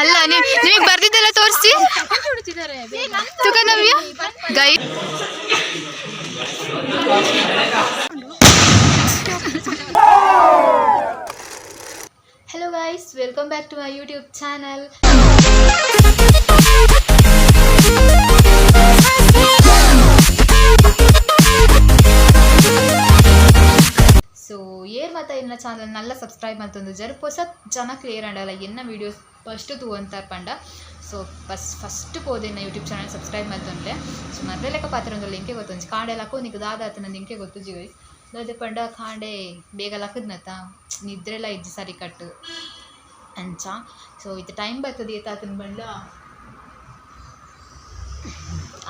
ಅಲ್ಲ ನೀವು ನಿಮಗೆ ಬರ್ದಿದ್ದೆಲ್ಲ ತೋರಿಸಿ. ತುಕನವ್ಯ, guy hello guys welcome back to my YouTube channel so air ಮಾತಾ ಇನ್ನ ಚಾನಲ್ ನಲ್ಲ? ಸಬ್ಸ್ಕ್ರೈಬ್ ಮಾಡ್ತೊಂದು ಜರು ಹೊಸ ಜನ ಕ್ಲಿಯರ್ ಅಂಡಲ್ಲ ಎನ್ನ ವೀಡಿಯೋಸ್ ಫಸ್ಟ್ ತೂ ಅಂತ ಪಂಡ. ಸೊ ಫಸ್ಟ್ ಫಸ್ಟ್ ನಾ ಯೂಟ್ಯೂಬ್ ಚಾನಲ್ ಸಬ್ಸ್ಕ್ರೈಬ್ ಮಾಡ್ತಂದ್ರೆ ಸೊ ಮೊದಲೇ ಲೆಕ್ಕ ಪಾತ್ರ ಒಂದು ಲಿಂಕೆ ಗೊತ್ತೊಂದು ಕಾಂಡೆ ಲಕ್ಕೋ ನಿಂಗೆ ದಾದಾತ ನಂದು ಇಂಕೆ ಗೊತ್ತು ಜೀವಿ. ಅದೇ ಪಂಡ, ಕಾಂಡೆ ಬೇಗ ಲಕ್ಕದ್ನತ ನಿದ್ರೆಲ್ಲ ಇಜ್ಜಿ ಸರಿ ಕಟ್ಟು. ಅಂಚ. ಸೊ ಇದು ಟೈಮ್ ಬರ್ತದೆ ಏತಾತನ ಬಂಡ.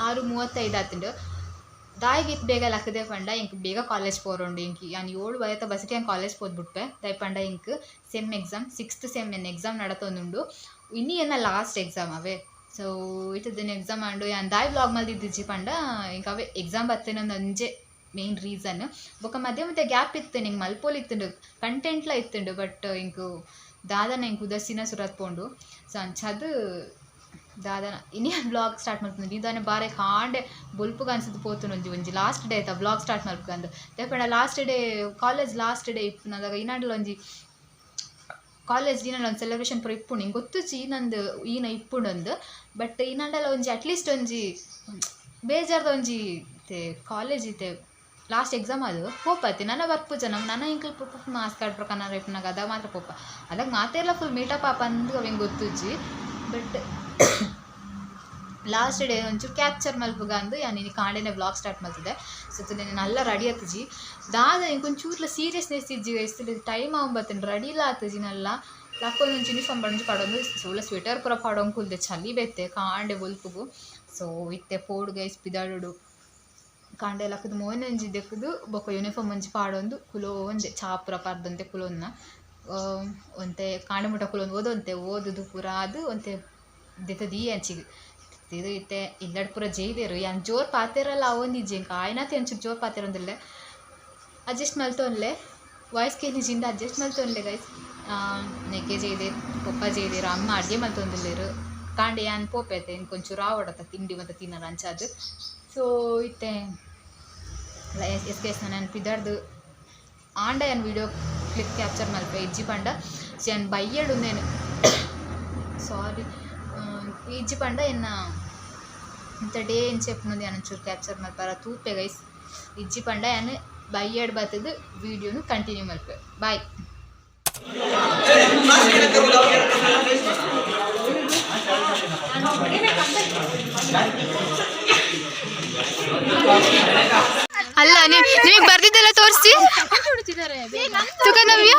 ಆರು ಮೂವತ್ತೈದು ಆತಂಡು. ದಾಯಿಗೆ ಬೇಗ ಲಕ್ಕದೆ ಪಂಡ, ಇಂಕ್ ಬೇಗ ಕಾಲೇಜ್ ಪೋರೋಂಡು ಇಂಕ್. ನಾನು ಏಳು ವಯತ್ತ ಬಸಟಿ ಹಂಗೆ ಕಾಲೇಜ್ ಪೋದ್ಬಿಟ್ಪೆ ದಯ ಪಂಡ ಇಂಕ್, ಸೆಮ್ ಎಕ್ಸಾಮ್, ಸಿಕ್ಸ್ತ್ ಸೆಮ್ ಏನು ಎಕ್ಸಾಮ್ ನಡತೊಂದುಂಡು. ಇನ್ನಿ ಏನ ಲಾಸ್ಟ್ ಎಕ್ಸಾಮ್ ಅವೇ. ಸೊ ಇತ್ತದೇನು ಎಕ್ಸಾಮ್ ಆಂಡು ಯಾನ್ ದಾಯ್ ಬ್ಲಾಗ್ ಮಲ್ದಿದ್ದಿಜ್ಜಿ ಪಂಡ, ಇಂಕ ಅವೇ ಎಕ್ಸಾಮ್ ಬರ್ತೇನೊಂದು ಅಂಜೆ ಮೇನ್ ರೀಸನ್. ಬೊಕ ಮಧ್ಯೆ ಮತ್ತೆ ಗ್ಯಾಪ್ ಇತ್ತು, ನಿಂಗೆ ಮಲ್ಪೋಲ್ ಇತ್ತುಂಡು, ಕಂಟೆಂಟ್ಲ ಇತ್ತುಂಡು, ಬಟ್ ಇಂಕು ದಾದನ ನಂಗೆ ಉದಸ್ಸಿನ ಸುರತ್ ಪೋಂಡು ಸೊ, ಅಂಚದು ದಾದನ. ಇನ್ನೇ ಬ್ಲಾಗ್ ಸ್ಟಾರ್ಟ್ ಮಾಡ್ಕೊಂಡು ಇದಾನೆ ಬಾರೆ ಕಾಂಡೆ ಬೊಲ್ಪುಗ ಅನ್ಸದು ಪೋತುನು ಒಂಜಿ ಲಾಸ್ಟ್ ಡೇ ಆಯ್ತಾ? ಬ್ಲಾಗ್ ಸ್ಟಾರ್ಟ್ ಮಾಡ್ಕೊಂಡು ದೇಪಂಡ last day college last day ಇಪ್ಪುನದಾಗ ಇನ್ನಾಂಡಲ ಒಂಜಿ ಕಾಲೇಜ್ ದಿನ ಒಂದು ಸೆಲೆಬ್ರೇಷನ್ ಪೂರ ಇಪ್ಪುಂಡು. ಹಿಂಗೆ ಗೊತ್ತುಚಿ ನಂದು ಈನ ಇಪ್ಪುಂಡೊಂದು. ಬಟ್ ಇನ್ನಾಂಡಲ ಒಂಜಿ ಅಟ್ಲೀಸ್ಟ್ ಒಂಜಿ ಬೇಜಾರ್ದ ಒಂಜಿ ಇತ್ತೆ ಕಾಲೇಜ್ ಇತ್ತೆ. ಲಾಸ್ಟ್ ಎಕ್ಸಾಮ್ ಅದು. ಪೋಪತಿ ನನ್ನ ಬರ್ಪುಜ ನಮ್ಮ ನನ್ನ ಇಂಕಲ್ ಪೋಪ್ ಮಾಸ್ಕ್ ಆಡ್ಬೇಕು ನಾನು ರೇಪ್ನಾಗ ಅದಾಗ ಮಾತ್ರ ಪೋಪ. ಅದಾಗ ಮಾತೆಲ್ಲ ಫುಲ್ ಮೀಟಪ್ ಆಪ ಅಂದು ಅವಂಗೆ ಗೊತ್ತುಜ್ಜಿ ಬಟ್ ಲಾಸ್ಟ್ ಡೇ ಒಂಚೂರು ಕ್ಯಾಪ್ಚರ್ ಮಲ್ಪುಗ ಅಂದು ನೀನು ಕಾಂಡೆನೆ ಬ್ಲಾಗ್ ಸ್ಟಾರ್ಟ್ ಮಾಡ್ತಿದ್ದೆ. ಸೊ ನೀನು ನಲ್ಲ ರೆಡಿ ಆತಜಿ ದಾದ ಇಂಕೊಂಚೂರ್ಲ ಸೀರಿಯಸ್ನೆಸ್ ಇಜ್ಜಿ ಇಷ್ಟು ಟೈಮ್ ಆಗುಂಬತ್ತೇನೆ ರೆಡಿ ಇಲ್ಲ ಆತಜಿ ನಲ್ಲ. ಲಕ್ಕೊಂದು ಒಂಚು ಯೂನಿಫಾರ್ಮ್ ಬಂದು ಪಾಡೋದು ಸೋಲ ಸ್ವೆಟರ್ ಪೂರ ಪಾಡೋಂಗೆ ಕುಲ್ದೆ ಚಲಿ ಬೇತೆ, ಕಾಂಡೆ ಒಲ್ಪುಗು ಸೊ ಇತ್ತೆ ಪೋಡು ಗೈಸ್ ಪಿದಾಡುಡು. ಕಾಂಡೆ ಲಕ್ಕದ ಮೋನ್ ಒಂಜಿ ದೆಕ್ಕದು ಬೊಕ ಯೂನಿಫಾರ್ಮ್ ಒಂಜಿ ಪಾಡೊಂದು, ಕುಲೋ ಒಂದೆ ಚಾಪುರ ಪಾರ್ದಂತೆ ಕುಲೋನ್ನ. ಒಂತೆ ಕುಲೊಂದು ಓದೊಂತೆ ಓದುದು ಪೂರ ಅದು, ಒಂತೆ ದೆತದಿ ಅಂಚಿಗೆ. ಇದು ಇತ್ತೆ, ಇಲ್ಲಡ್ ಪೂರ ಜೈದೇರು ಯಾನ್ ಜೋರ್ ಪಾತೆರಲ್ಲ ಅವೊಂದಿಜ್ಜಿ ಇಂಕ ಆಯ್ನಾತಿ ಒಂಚೂರು ಜೋರ್ ಪಾತೆರೊಂದಿಲ್ಲೆ ಅಡ್ಜಸ್ಟ್ ಮಲ್ತೊನ್ಲೆ. ವಾಯ್ಸ್ ಕೇಳಿಜಿಂದ ಅಡ್ಜಸ್ಟ್ ಮಲ್ತೊನ್ಲೆ ಗೈಸ್ ನೆಕ್ಕೆ ಜೈದೆ ಪಪ್ಪ ಜೈದೇರು ಅಮ್ಮ ಅಡುಗೆ ಮಲ್ತೊಂದಿಲ್ಲೇರು ಕಾಂಡೆ ಯಾನ್ ಪೋಪೆತೆ ಕೊಂಚೂರು ಆವಡತ್ತ ತಿಂಡಿ ಮತ್ತು ತಿನ್ನರ ಅಂಚಾದು ಸೊ, ಇತ್ತೆ ಎಸ್ ಎಸ್ ನಾನು ಪಿದಾರ್ದು ಆಂಡ ಏನು ವಿಡಿಯೋ ക്ലിക്ക് ക്യാപ്ചർ മൽപ്പ ഇജ്ജി പണ്ട బయ్యడు నేను. సారీ ఈజీ పండ ఎన్న ఇంత డే ఏం చెప్పినది అని చూ క్యాప్చర్ మల్పార తూపే గైస్ ఇజ్జి పండ అని బయ్యాడు బతుంది వీడియోను కంటిన్యూ మల్పే బాయ్ ಅಲ್ಲ ನಿಮಗೆ ಬರ್ದಿದ್ದೆಲ್ಲ ತೋರಿಸಿ. ತುಕನವ್ಯ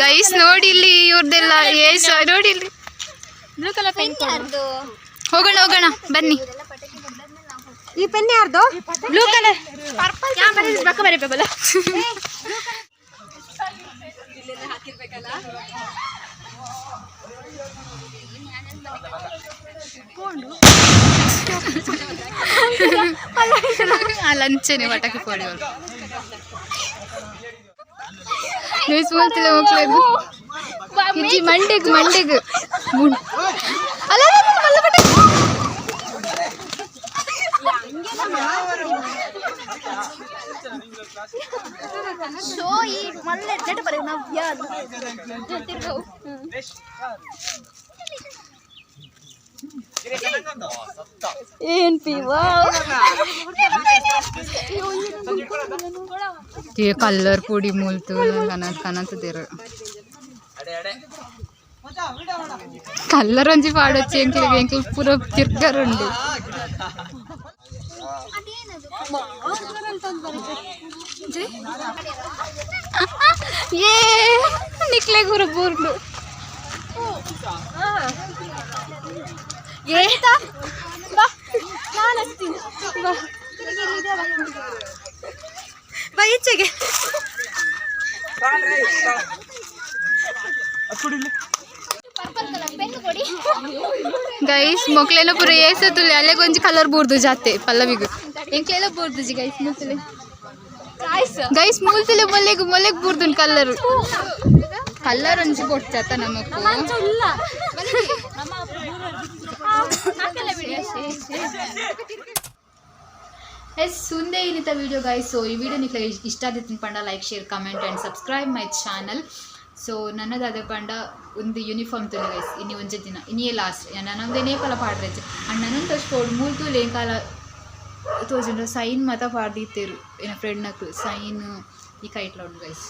ಗೈಸ್ ನೋಡಿ ಇಲ್ಲಿ ಇವ್ರದ್ದೆಲ್ಲ ಏಜ್ ನೋಡಿ ಇಲ್ಲಿ. ಬ್ಲೂ ಕಲರ್ ಪೆನ್ ಹೋಗೋಣ ಹೋಗೋಣ ಬನ್ನಿ. ಈ ಪೆನ್ ಯಾರ್ದು? ಬ್ಲೂ ಕಲರ್ ಬರೀಬೇಕಲ್ಲ ಬರೀಬೇಕಲ್ಲ ಲಂಚನೆ ಪಟಾಕಿ ಪೋಡಿ ಅವರು ನೀವು ಸ್ಕೂಲ್ತಿಲ್ಲ ಮಕ್ಕಳು ಇಜ್ಜಿ ಮಂಡೆಗ್ ಮಂಡೆಗ್ ಮುಂ- ಅಲ್ಲ ಅಲ್ಲ, ಅಲ್ಲ, ಅಲ್ಲ, ಪಟಾಕಿ. ಶೋ ಈ ಮಲ್ಲೆ ಜಟ್ ಬರೀ ನಾವು ಯಾರು ತಿರ್ಗವು ఏంటి? కలర్ పొడి మూలుతూ కనత కనతదిరు కల్లర్ నుంచి పాడొచ్చి ఎంకి ఎంకి పూర తిరగరండు. ఏ నిక్లే గురు బూర్లు. ಬಾ ಈಚೆಗೆ. ಗೈಸ್ ಮೊಕ್ಲೆನ ಪೂರ ಏಸತ್ತು ಅಲ್ಲೇ ಕೊಂಚ ಕಲರ್ ಬೂರ್ದು ಜಾತೆ ಪಲ್ಲವಿಗು. ಜಿ ಗೈಸ್ ಮೂತಲೆ ಗೈಸ್ ಮೂಲ್ತಲೆ ಮೊಲೆಗ್ ಮೊಲೆಗ್ ಬೂರ್ದು ಕಲರ್ ಕಲರ್ ಒಂಜಿ ಕೊಡ್ತಾತ ನಮಕ್ಕು ಇಲ್ಲ ನಮ್ಮ ಎಸ್ ಸುಂದೇ ಏನಿತ್ತ ವಿಡಿಯೋ ಗೈಸ್ ಸೊ ಈ ವಿಡಿಯೋ ನಿಕ್ಲೆ ಇಷ್ಟ ಆದಿತ್ತು ಪಂಡ like share comment and subscribe my channel so ನನ್ನದಾದ ಪಂಡ ಒಂದು ಯೂನಿಫಾರ್ಮ್ ತುಂಬ ಗೈಸ್ ಇನ್ನು ಒಂಜೆ ದಿನ, ಇನ್ನೇ ಲಾಸ್ಟ್ ನನಗೆ ನೇಪಾಲ ಪಾಡ್ರೆ ಅಂಡ್ ನನ್ನನ್ನು ತೋರಿಸ್ಬೋದು ಮೂರು ತೂಲು ಲೇಂಕಾಲ ತೋಜುಂಡು ಸೈನ್ ಮಾತ ಪಾಡ್ದಿತ್ತೇರು. ಏನ ಫ್ರೆಂಡ್ನಕ್ಲು ಸೈನ್ ಈ ಕೈಟ್ಲ ಉಂಟು ಗೈಸ್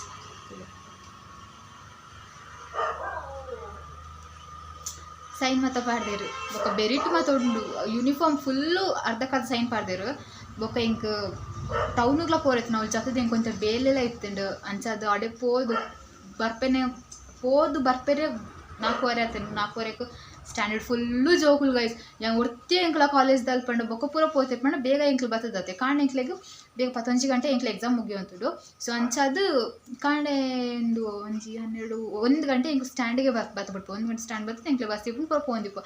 ಸೈನ್ ಮಾತ ಪಾಡ್ದೇರು. ಬೆರಿಟ್ ಮಾತ ಉಂಡು. ಯೂನಿಫಾರ್ಮ್ ಫುಲ್ಲು ಅರ್ಧ ಕದ ಸೈನ್ ಪಾಡ್ದೇರು. ಬೊಕ ಇಂಕ್ ಟೌನ್ಗ್ಲ ಪೋರೆತ್ತು ನಾವು ಜೊತೆ ಇಂಕ್ ಕೊಂಚ ಬೇಲೆಲ ಇತ್ತುಂಡು ಅಂಚಾದ್ ಅಡೆ ಪೋದು ಬರ್ಪೆನೆ ಪೋದು ಬರ್ಪೆರೆ ನಾಲ್ಕೂವರೆ ಆತನು ನಾಲ್ಕೂವರೆಗೂ ಸ್ಟ್ಯಾಂಡರ್ಡ್ ಫುಲ್ಲು ಜೋಕುಲ್ ಗೈಸ್ yang ಒರ್ತಿ ಎಂಕ್ಲ ಕಾಲೇಜ್ದಲ್ಲಿ ಪಂಡು ಬೊಕ್ಕ ಪೂರ ಪೋತೆ ಪಂಡ ಬೇಗ ಎಂಕ್ಲು ಬರ್ತದತ್ತೆ. ಕಾಣ್ ಎಂಕ್ಲೆಗೆ ಬೇಗ ಪತ್ತೊಂಜಿ ಗಂಟೆ ಎಂಕ್ಲ ಎಕ್ಸಾಮ್ ಮುಗಿಯುವಂಥದ್ದು ಸೊ ಅಂಚದು ಕಾಂಡೆ ಒಂದು ಒಂಜಿ ಹನ್ನೆರಡು, ಒಂದು ಗಂಟೆ ಇಂಕ್ ಸ್ಟ್ಯಾಂಡಿಗೆ ಬತ್ ಬತ್ಬಿಟ್ಟು ಒಂದು ಗಂಟೆ ಸ್ಟ್ಯಾಂಡ್ ಬರ್ತದೆ ಎಂಕ್ಲೆ ಬಸ್ ಇಪ್ಪು ಪೂರ ಪೋಂದಿಪ್ಪು.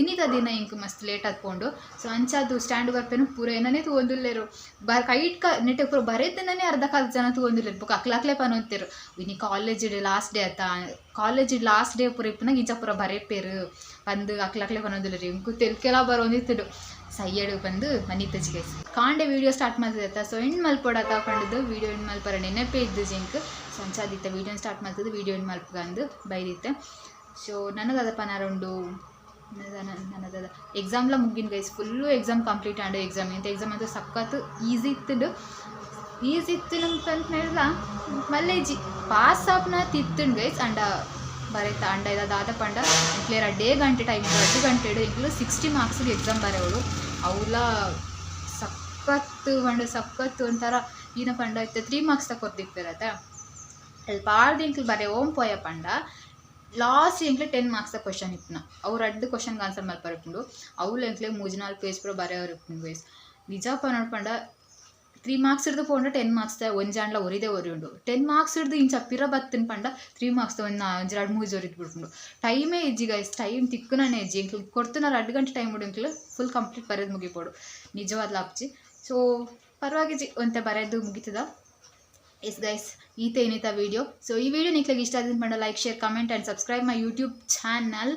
ಇನ್ನಿತ ದಿನ ಇಂಕ್ ಮಸ್ತ್ ಲೇಟ್ ಹತ್ಕೊಂಡು ಸೊ ಅಂಚದು ಸ್ಟ್ಯಾಂಡ್ ಬರ್ಪೇನು ಪೂರ ಏನೇ ತಗೊಂದಿಲ್ಲೇರು. ಬರ್ ಕೈಟ್ ಕ, ನೆಟ್ಟೆ ಪೂರ ಬರೆದನೇ ಅರ್ಧ ಕಾಲ ಜನ ತಗೊಂದಿಲ್ಲೇರು. ಬುಕ್ ಅಕ್ಲಾಕ್ಲೆ ಪನೋತಿರು ಇನ್ನು ಕಾಲೇಜ್ ಲಾಸ್ಟ್ ಡೇ ಆತ. ಕಾಲೇಜ್ ಲಾಸ್ಟ್ ಡೇ ಪೂರ ಇಪ್ಪನಾಗ ಇಂಚ ಪೂರ ಬರೆಪೇರು ಬಂದು ಅಕ್ಲಕ್ಲೆ ಬರೋದಿಲ್ಲ ರೀ. ಇಂಕು ತೆಲ್ಕೆಲ್ಲ ಬರೋಂದಿತ್ತು ಸೈಯಡು ಬಂದು ಮನಿತಜಿಗೆ ಕಾಂಡೆ ವಿಡಿಯೋ ಸ್ಟಾರ್ಟ್ ಮಾಡ್ತಿದ್ದ ಸೊ ಹೆಣ್ಣು ಮಲ್ಪೋಡ ತಗೊಂಡಿದ್ದು ವಿಡಿಯೋ ಹೆಣ್ಣು ಮಲ್ಪರ ನೆನಪೇ ಇದ್ದು ಜಿಂಕ್ ಸಂಚಾದಿತ್ತ ವಿಡಿಯೋ ಸ್ಟಾರ್ಟ್ ಮಾಡ್ತಿದ್ದು ವಿಡಿಯೋ ಹೆಣ್ಣು ಮಲ್ಪಗಂದು ಬೈದಿತ್ತೆ. ಸೊ ನನ್ನದಾದ ನಾರೊಂಡು ನನ್ನದಾದ ಎಕ್ಸಾಮ್ಲ ಮುಗಿನ ಗೈಸ್ ಫುಲ್ಲು ಎಕ್ಸಾಮ್ ಕಂಪ್ಲೀಟ್ ಆಂಡು ಎಕ್ಸಾಮ್ ಇಂಥ ಎಕ್ಸಾಮ್ ಅಂತ ಸಖತ್ ಈಸಿ ಇತ್ತು ಈಸಿ ಇತ್ತು ನಮ್ಗೆ ಅಂತ ಹೇಳಿದ ಮಲ್ಲೇಜಿ. ಪಾಸ್ ಆಪ್ನ ತಿತ್ತುಂಡು ಗೈಸ್ ಅಂಡ ಬರೀತಾ ಅಂಡ ಇದಾದ ಪಂಡ. ಕ್ಲಿಯರ್ ಅಡ್ಡೇ ಗಂಟೆ ಟೈಮ್ ಎರಡು ಗಂಟೆ ಇಡು. ಇಂಕ್ಲು ಸಿಕ್ಸ್ಟಿ ಮಾರ್ಕ್ಸಿಗೆ ಎಕ್ಸಾಮ್ ಬರೆಯವಳು ಅವಳ ಸಖತ್ತು, ಪಂಡ ಸಖತ್ತು ಒಂಥರ. ಈನ ಪಂಡ ಇತ್ತು ತ್ರೀ ಮಾರ್ಕ್ಸ್ ತಗೊತ್ತಿರ್ತಿರತ್ತೆ ಅಲ್ಲಿ ಪಾಡ್ದು ಇಂಕ್ಲು ಬರೀ, ಓಂ ಪೋಯ ಪಂಡ. ಲಾಸ್ಟ್ ಎಂಕ್ಲೆ ಟೆನ್ ಮಾರ್ಕ್ಸ್ ಕ್ವಶನ್ ಇಪ್ಪನ ಅವ್ರು ಅಡ್ಡು ಕ್ವಶನ್ಗೆ ಆನ್ಸರ್ ಮಲ್ಪರಿಪುಂಡು ಅವಳು ಎಂಕ್ಲೆ ಮೂಜ್ನಾಲ್ ಪೇಜ್ ಪೂರ ಬರೆಯವ್ರು ಇಪ್ಪುಂಡು ನಿಜ ನಿಜಪ್ಪ ನೋಡ್ಪಂಡ ತ್ರೀ ಮಾರ್ಕ್ಸ್ ಹಿಡ್ದು ಪೋಂಡ ಟೆನ್ ಮಾರ್ಕ್ಸ್ದ ಒಂದು ಜಾಂಡ್ಲ ಒರಿದೆ ಒರಿಯುಂಡು ಟೆನ್ ಮಾರ್ಕ್ಸ್ ಹಿಡ್ದು ಇಂಚ ಪಿರ ಬತ್ತಿನ ಪಂಡ ತ್ರೀ ಮಾರ್ಕ್ಸ್ದ ಒಂದು ಜರಡು ಮೂಜಿ ಒರಿದ್ ಬಿಡ್ಕೊಂಡು ಟೈಮೇ ಇಜ್ಜಿ ಗೈಸ್ ಟೈಮ್ ತಿಕ್ಕುನಾನೆ ಇಜ್ಜಿ ಇಂಕ್ಲು ಕೊಡ್ತುನಾರು ಅಡ್ಡು ಗಂಟೆ ಟೈಮ್ ಹುಡುಂಕ್ಲು ಫುಲ್ ಕಂಪ್ಲೀಟ್ ಬರೆದು ಮುಗಿಪೋಡು ನಿಜವಾದ ಅಪ್ಜಿ ಸೊ ಪರವಾಗಿಜ್ಜಿ ಒಂತೆ ಬರೆದು ಮುಗಿತದ ಎಸ್ ಗೈಸ್ ಈತೆ ಏನಿತ ವಿಡಿಯೋ ಸೊ ಈ ವಿಡಿಯೋ ನಿಕ್ಲಿಗೆ ಇಷ್ಟ ಆಗಿದ್ದು ಪಂಡ like share comment and subscribe my YouTube channel